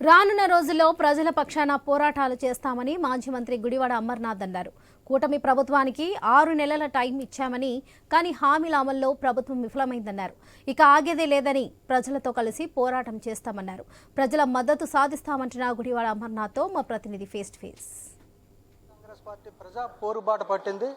రానున్న రోజుల్లో ప్రజల పక్షాన పోరాటాలు చేస్తామని మాజీ మంత్రి గుడివాడ అమర్నాథ్ అన్నారు. కూటమి ప్రభుత్వానికి ఆరు నెలల టైం ఇచ్చామని కానీ హామీల అమల్లో ప్రభుత్వం విఫలమైందన్నారు. ఇక ఆగేదే లేదని ప్రజలతో కలిసి పోరాటం చేస్తామన్నారు. ప్రజల మద్దతు సాధిస్తామంటున్న గుడివాడ అమర్నాథ్తో మా ప్రతినిధి ఫేస్ టు ఫేస్ పార్టీ ప్రజా పోరుబాట పట్టింది.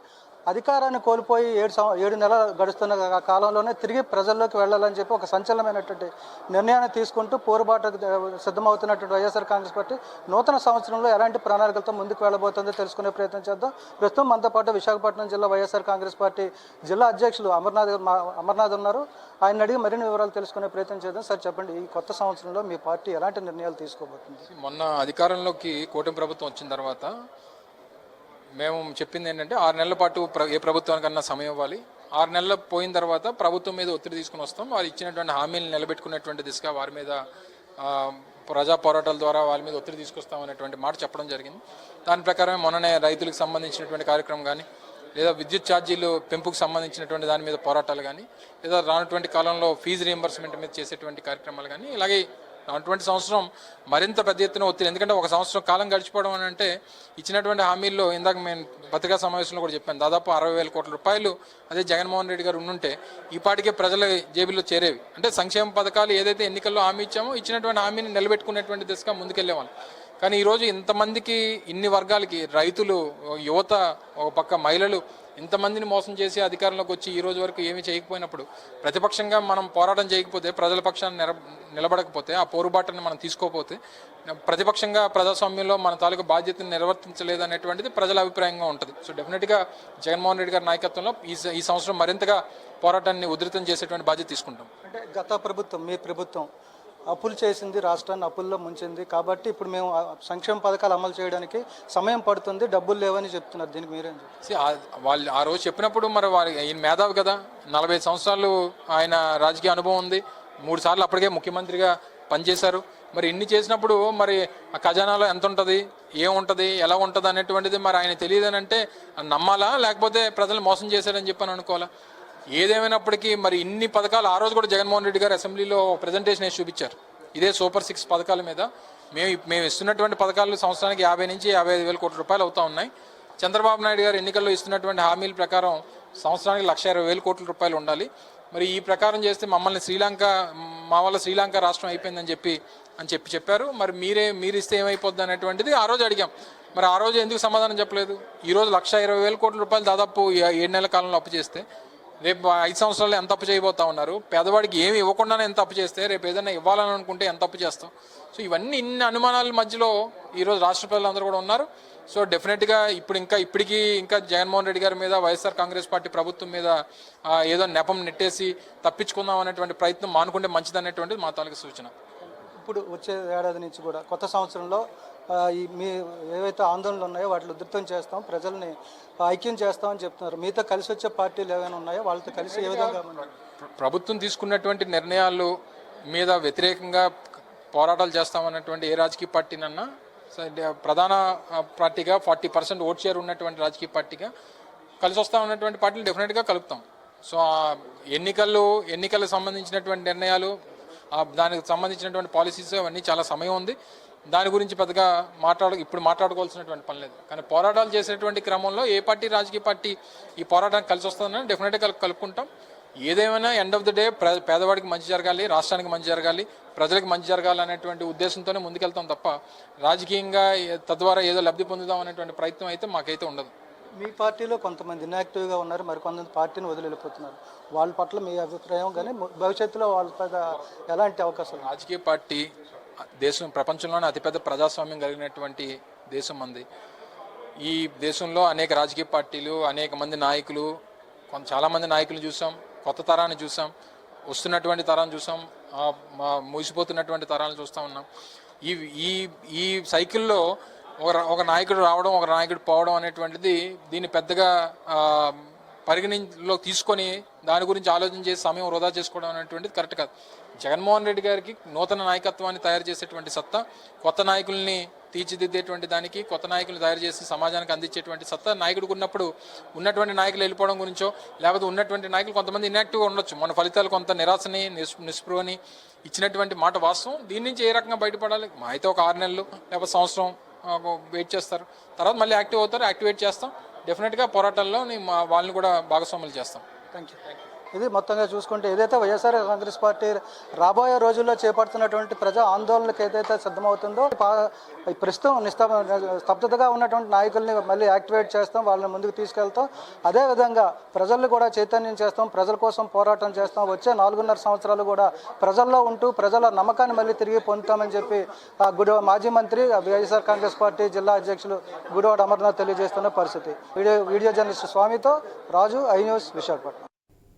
అధికారాన్ని కోల్పోయి ఏడు సం ఏడు నెలలు గడుస్తున్న కాలంలోనే తిరిగి ప్రజల్లోకి వెళ్ళాలని చెప్పి ఒక సంచలనమైనటువంటి నిర్ణయాన్ని తీసుకుంటూ పోరుబాటకు సిద్ధమవుతున్నటువంటి వైఎస్ఆర్ కాంగ్రెస్ పార్టీ నూతన సంవత్సరంలో ఎలాంటి ప్రణాళికలతో ముందుకు వెళ్ళబోతుందో తెలుసుకునే ప్రయత్నం చేద్దాం. ప్రస్తుతం మనతో పాటు విశాఖపట్నం జిల్లా వైఎస్ఆర్ కాంగ్రెస్ పార్టీ జిల్లా అధ్యక్షులు అమర్నాథ్ మా- అమర్నాథ్ ఉన్నారు. ఆయన అడిగి మరిన్ని వివరాలు తెలుసుకునే ప్రయత్నం చేద్దాం. సార్ చెప్పండి ఈ కొత్త సంవత్సరంలో మీ పార్టీ ఎలాంటి నిర్ణయాలు తీసుకోబోతుంది? మొన్న అధికారంలోకి కూటమి ప్రభుత్వం వచ్చిన తర్వాత మేము చెప్పింది ఏంటంటే ఆరు నెలల పాటు ప్ర- ఏ ప్రభుత్వానికన్నా సమయం ఇవ్వాలి. ఆరు నెలలు పోయిన తర్వాత ప్రభుత్వం మీద ఒత్తిడి తీసుకుని వస్తాం. వారు ఇచ్చినటువంటి హామీలను నిలబెట్టుకునేటువంటి దిశగా వారి మీద ప్రజా పోరాటాల ద్వారా వాళ్ళ మీద ఒత్తిడి తీసుకొస్తాం అనేటువంటి మాట చెప్పడం జరిగింది. దాని ప్రకారమే మొన్ననే రైతులకు సంబంధించినటువంటి కార్యక్రమం కానీ లేదా విద్యుత్ ఛార్జీలు పెంపుకు సంబంధించినటువంటి దాని మీద పోరాటాలు కానీ లేదా రానటువంటి కాలంలో ఫీజు రియంబర్స్మెంట్ మీద చేసేటువంటి కార్యక్రమాలు కానీ ఇలాగే అటువంటి సంవత్సరం మరింత పెద్ద ఎత్తున ఒత్తిడి. ఎందుకంటే ఒక సంవత్సరం కాలం గడిచిపోవడం అని అంటే ఇచ్చినటువంటి హామీల్లో ఇందాక మేము పత్రికా సమావేశంలో కూడా చెప్పాను దాదాపు అరవై వేల కోట్ల రూపాయలు అదే జగన్మోహన్ రెడ్డి గారు ఉండుంటే ఈ ప్రజల జేబుల్లో చేరేవి. అంటే సంక్షేమ పథకాలు ఏదైతే ఎన్నికల్లో హామీ ఇచ్చామో ఇచ్చినటువంటి హామీని నిలబెట్టుకునేటువంటి దిశగా ముందుకెళ్ళేవాళ్ళం కానీ ఈరోజు ఇంతమందికి ఇన్ని వర్గాలకి రైతులు యువత ఒక పక్క మహిళలు ఇంతమందిని మోసం చేసి అధికారంలోకి వచ్చి ఈ రోజు వరకు ఏమీ చేయకపోయినప్పుడు ప్రతిపక్షంగా మనం పోరాటం చేయకపోతే ప్రజల పక్షాన్ని నిలబడకపోతే ఆ పోరుబాటుని మనం తీసుకోకపోతే ప్రతిపక్షంగా ప్రజాస్వామ్యంలో మన తాలూకు బాధ్యతను నిర్వర్తించలేదు అనేటువంటిది ప్రజల అభిప్రాయంగా ఉంటుంది. సో డెఫినెట్గా జగన్మోహన్ రెడ్డి గారి నాయకత్వంలో ఈ స- ఈ సంవత్సరం మరింతగా పోరాటాన్ని ఉధృతం చేసేటువంటి బాధ్యత తీసుకుంటాం. అంటే గత ప్రభుత్వం మీ ప్రభుత్వం అప్పులు చేసింది రాష్ట్రాన్ని అప్పుల్లో ముంచింది. కాబట్టి ఇప్పుడు మేము సంక్షేమ పథకాలు అమలు చేయడానికి సమయం పడుతుంది డబ్బులు లేవని చెప్తున్నారు. దీనికి మీరేం వాళ్ళు ఆ రోజు చెప్పినప్పుడు మరి వారి ఈయన మేధావి కదా. నలభై సంవత్సరాలు ఆయన రాజకీయ అనుభవం ఉంది. మూడు సార్లు అప్పటికే ముఖ్యమంత్రిగా పనిచేశారు. మరి ఇన్ని చేసినప్పుడు మరి ఆ ఖజానాలో ఎంత ఉంటుంది? ఏముంటుంది ఎలా ఉంటుంది? అనేటువంటిది మరి ఆయన తెలియదని అంటే నమ్మాలా? లేకపోతే ప్రజలు మోసం చేశారని చెప్పని అనుకోవాలా? ఏదేమైనప్పటికీ మరి ఇన్ని పథకాలు ఆ రోజు కూడా జగన్మోహన్ రెడ్డి గారు అసెంబ్లీలో ప్రజెంటేషన్ వేసి చూపించారు. ఇదే సూపర్ సిక్స్ పథకాల మీద. మేము మేము ఇస్తున్నటువంటి పథకాలు సంవత్సరానికి యాభై నుంచి యాభై ఐదు వేల కోట్ల రూపాయలు అవుతా ఉన్నాయి. చంద్రబాబు నాయుడు గారు ఎన్నికల్లో ఇస్తున్నటువంటి హామీల ప్రకారం సంవత్సరానికి లక్ష ఇరవై వేల కోట్ల రూపాయలు ఉండాలి. మరి ఈ ప్రకారం చేస్తే మమ్మల్ని శ్రీలంక మా వల్ల శ్రీలంక రాష్ట్రం అయిపోయిందని చెప్పి అని చెప్పి చెప్పారు. మరి మీరే మీరు ఇస్తే ఏమైపోద్ది అనేటువంటిది ఆ రోజు అడిగాం. మరి ఆ రోజు ఎందుకు సమాధానం చెప్పలేదు? ఈ రోజు లక్ష ఇరవై వేల కోట్ల రూపాయలు దాదాపు ఏడు నెలల కాలంలో అప్పు చేస్తే రేపు ఐదు సంవత్సరాలు ఎంత అప్పు చేయబోతా ఉన్నారు? పేదవాడికి ఏమి ఇవ్వకుండానే ఎంత అప్పు చేస్తే రేపు ఏదైనా ఇవ్వాలని అనుకుంటే ఎంత అప్పు చేస్తాం? సో ఇవన్నీ ఇన్ని అనుమానాల మధ్యలో ఈరోజు రాష్ట్ర ప్రజలందరూ కూడా ఉన్నారు. సో డెఫినెట్గా ఇప్పుడు ఇంకా ఇప్పటికీ ఇంకా జగన్మోహన్ రెడ్డి గారి మీద వైఎస్ఆర్ కాంగ్రెస్ పార్టీ ప్రభుత్వం మీద ఏదో నెపం నెట్టేసి తప్పించుకుందాం అనేటువంటి ప్రయత్నం మానుకుంటే మంచిది అనేటువంటిది మా తాలూకు సూచన. ఇప్పుడు వచ్చే ఏడాది నుంచి కూడా కొత్త సంవత్సరంలో మీ ఏవైతే ఆందోళనలు ఉన్నాయో వాటిని ఉధృతం చేస్తాం ప్రజల్ని ఐక్యం చేస్తామని చెప్తున్నారు. మీతో కలిసి వచ్చే పార్టీలు ఏమైనా ఉన్నాయో? వాళ్ళతో కలిసి ఏ విధంగా ప్రభుత్వం తీసుకున్నటువంటి నిర్ణయాలు మీద వ్యతిరేకంగా పోరాటాలు చేస్తామన్నటువంటి ఏ రాజకీయ పార్టీనన్నా ప్రధాన పార్టీగా ఫార్టీ పర్సెంట్ ఓట్ షేర్ ఉన్నటువంటి రాజకీయ పార్టీగా కలిసి వస్తా ఉన్నటువంటి పార్టీలు డెఫినెట్గా కలుపుతాం. సో ఆ ఎన్నికలు ఎన్నికలకు సంబంధించినటువంటి నిర్ణయాలు దానికి సంబంధించినటువంటి పాలసీస్ అవన్నీ చాలా సమయం ఉంది. దాని గురించి పెద్దగా మాట్లాడ ఇప్పుడు మాట్లాడుకోవాల్సినటువంటి పని లేదు. కానీ పోరాటాలు చేసేటువంటి క్రమంలో ఏ పార్టీ రాజకీయ పార్టీ ఈ పోరాటానికి కలిసి వస్తుందని డెఫినెట్గా కలు కలుపుకుంటాం. ఏదేమైనా ఎండ్ ఆఫ్ ద డే పేదవాడికి మంచి జరగాలి రాష్ట్రానికి మంచి జరగాలి ప్రజలకు మంచి జరగాలి అనేటువంటి ఉద్దేశంతోనే ముందుకెళ్తాం తప్ప రాజకీయంగా తద్వారా ఏదో లబ్ధి పొందుదాం అనేటువంటి ప్రయత్నం అయితే మాకైతే ఉండదు. మీ పార్టీలో కొంతమంది ఇన్యాక్టివ్గా ఉన్నారు మరి కొంతమంది పార్టీని వదిలి వెళ్ళిపోతున్నారు వాళ్ళ పట్ల మీ అభిప్రాయం కానీ భవిష్యత్తులో వాళ్ళ పైన ఎలాంటి అవకాశాలు? రాజకీయ పార్టీ దేశం ప్రపంచంలోనే అతిపెద్ద ప్రజాస్వామ్యం కలిగినటువంటి దేశం మంది ఈ దేశంలో అనేక రాజకీయ పార్టీలు అనేక మంది నాయకులు కొంత చాలామంది నాయకులు చూసాం కొత్త తరాన్ని చూసాం వస్తున్నటువంటి తరాన్ని చూసాం మూసిపోతున్నటువంటి తరాలను చూస్తూ ఉన్నాం. ఈ ఈ ఈ సైకిల్లో ఒక ఒక నాయకుడు రావడం ఒక నాయకుడు పోవడం అనేటువంటిది దీన్ని పెద్దగా పరిగణలో తీసుకొని దాని గురించి ఆలోచన చేసి సమయం వృధా చేసుకోవడం అనేటువంటిది కరెక్ట్ కాదు. జగన్మోహన్ రెడ్డి గారికి నూతన నాయకత్వాన్ని తయారు చేసేటువంటి సత్తా కొత్త నాయకుల్ని తీర్చిదిద్దేటువంటి దానికి కొత్త నాయకులు తయారు చేసి సమాజానికి అందించేటువంటి సత్తా నాయకుడికి ఉన్నప్పుడు ఉన్నటువంటి నాయకులు వెళ్ళిపోవడం గురించో లేకపోతే ఉన్నటువంటి నాయకులు కొంతమంది ఇన్యాక్టివ్గా ఉండొచ్చు. మన ఫలితాలు కొంత నిరాశని నిస్ నిస్పృహని ఇచ్చినటువంటి మాట వాస్తవం. దీని నుంచి ఏ రకంగా బయటపడాలి? మా అయితే ఒక ఆరు నెలలు లేకపోతే సంవత్సరం వెయిట్ చేస్తారు. తర్వాత మళ్ళీ యాక్టివ్ అవుతారు యాక్టివేట్ చేస్తాం. డెఫినెట్గా పోరాటంలో మా వాళ్ళని కూడా భాగస్వాములు చేస్తాం. థ్యాంక్ యూ థ్యాంక్ యూ ఇది మొత్తంగా చూసుకుంటే ఏదైతే వైఎస్ఆర్ కాంగ్రెస్ పార్టీ రాబోయే రోజుల్లో చేపడుతున్నటువంటి ప్రజా ఆందోళనకు ఏదైతే సిద్ధమవుతుందో పా- ప్రస్తుతం నిస్త స్తబ్దతగా ఉన్నటువంటి నాయకుల్ని మళ్ళీ యాక్టివేట్ చేస్తాం వాళ్ళని ముందుకు తీసుకెళ్తాం. అదేవిధంగా ప్రజల్ని కూడా చైతన్యం చేస్తాం ప్రజల కోసం పోరాటం చేస్తాం. వచ్చే నాలుగున్నర సంవత్సరాలు కూడా ప్రజల్లో ఉంటూ ప్రజల నమ్మకాన్ని మళ్ళీ తిరిగి పొందుతామని చెప్పి ఆ గుడి మాజీ మంత్రి వైఎస్ఆర్ కాంగ్రెస్ పార్టీ జిల్లా అధ్యక్షులు గుడివాడ అమర్నాథ్ తెలియజేస్తున్న పరిస్థితి. వీడియో వీడియో జర్నలిస్ట్ స్వామితో రాజు ఐ న్యూస్ విశాఖపట్నం.